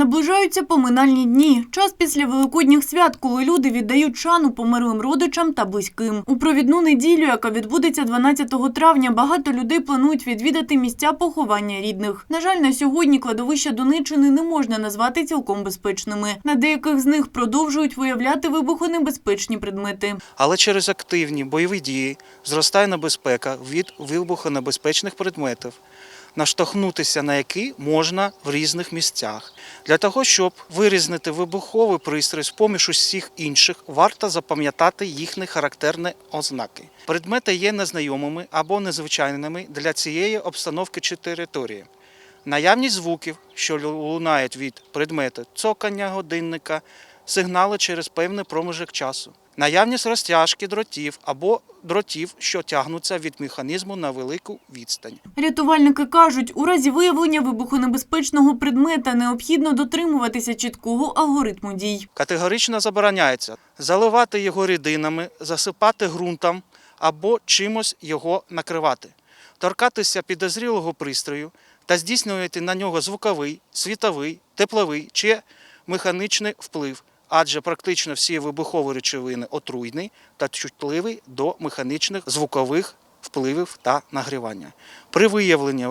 Наближаються поминальні дні. Час після великодніх свят, коли люди віддають шану померлим родичам та близьким. У провідну неділю, яка відбудеться 12 травня, багато людей планують відвідати місця поховання рідних. На жаль, на сьогодні кладовища Донеччини не можна назвати цілком безпечними. На деяких з них продовжують виявляти вибухонебезпечні предмети. Але через активні бойові дії зростає небезпека від вибухонебезпечних предметів, наштовхнутися на які можна в різних місцях. Для того, щоб вирізнити вибуховий пристрій з поміж усіх інших, варто запам'ятати їхні характерні ознаки. Предмети є незнайомими або незвичайними для цієї обстановки чи території. Наявність звуків, що лунають від предмету цокання годинника, сигнали через певний проміжок часу. Наявність розтяжки дротів або дротів, що тягнуться від механізму на велику відстань. Рятувальники кажуть, у разі виявлення вибухонебезпечного предмета необхідно дотримуватися чіткого алгоритму дій. Категорично забороняється заливати його рідинами, засипати ґрунтом або чимось його накривати, торкатися підозрілого пристрою та здійснювати на нього звуковий, світовий, тепловий чи механічний вплив. Адже практично всі вибухові речовини отруйні та чутливі до механічних звукових впливів та нагрівання. При виявленні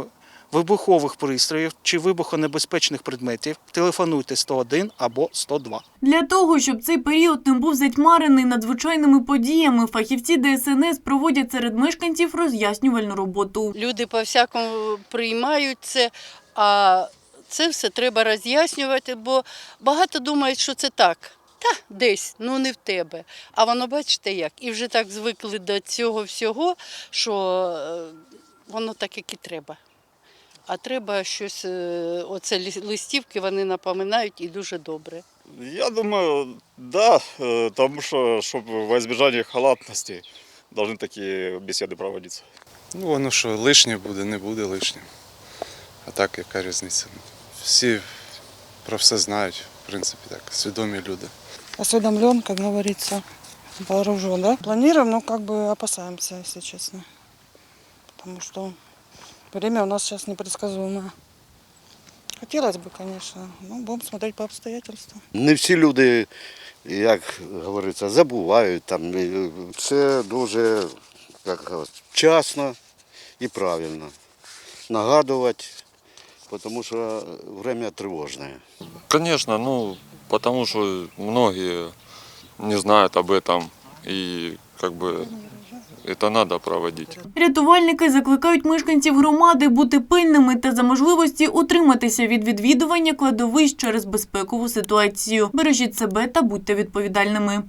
вибухових пристроїв чи вибухонебезпечних предметів телефонуйте 101 або 102. Для того, щоб цей період не був затьмарений надзвичайними подіями, фахівці ДСНС проводять серед мешканців роз'яснювальну роботу. Люди по-всякому приймають це, а це все треба роз'яснювати, бо багато думають, що це так. Та десь, ну не в тебе. А воно бачите як. І вже так звикли до цього всього, що е, воно так, як і треба. А треба щось, е, оце лі- листівки вони напоминають і дуже добре. Я думаю, да, э, потому что, чтобы во избежание халатности должны такие беседы проводиться. Ну, воно що лишнє буде, не буде лишнім. А так, яка різниця? Всі про все знають, в принципі, так, свідомі люди. осведомлен, как говорится, вооружен, да? Планируем, но как бы опасаемся, если честно. Потому что время у нас сейчас непредсказуемое. Хотелось бы, конечно, но будем смотреть по обстоятельствам. Не всі люди, як говориться, забувають там. Це дуже як вчасно і правильно. Нагадувати, тому що время тривожне. Конечно, ну, потому что многие не знают об этом, и как бы это надо проводить. Рятувальники закликають мешканців громади бути пильними та за можливості утриматися від відвідування кладовищ через безпекову ситуацію. Бережіть себе та будьте відповідальними.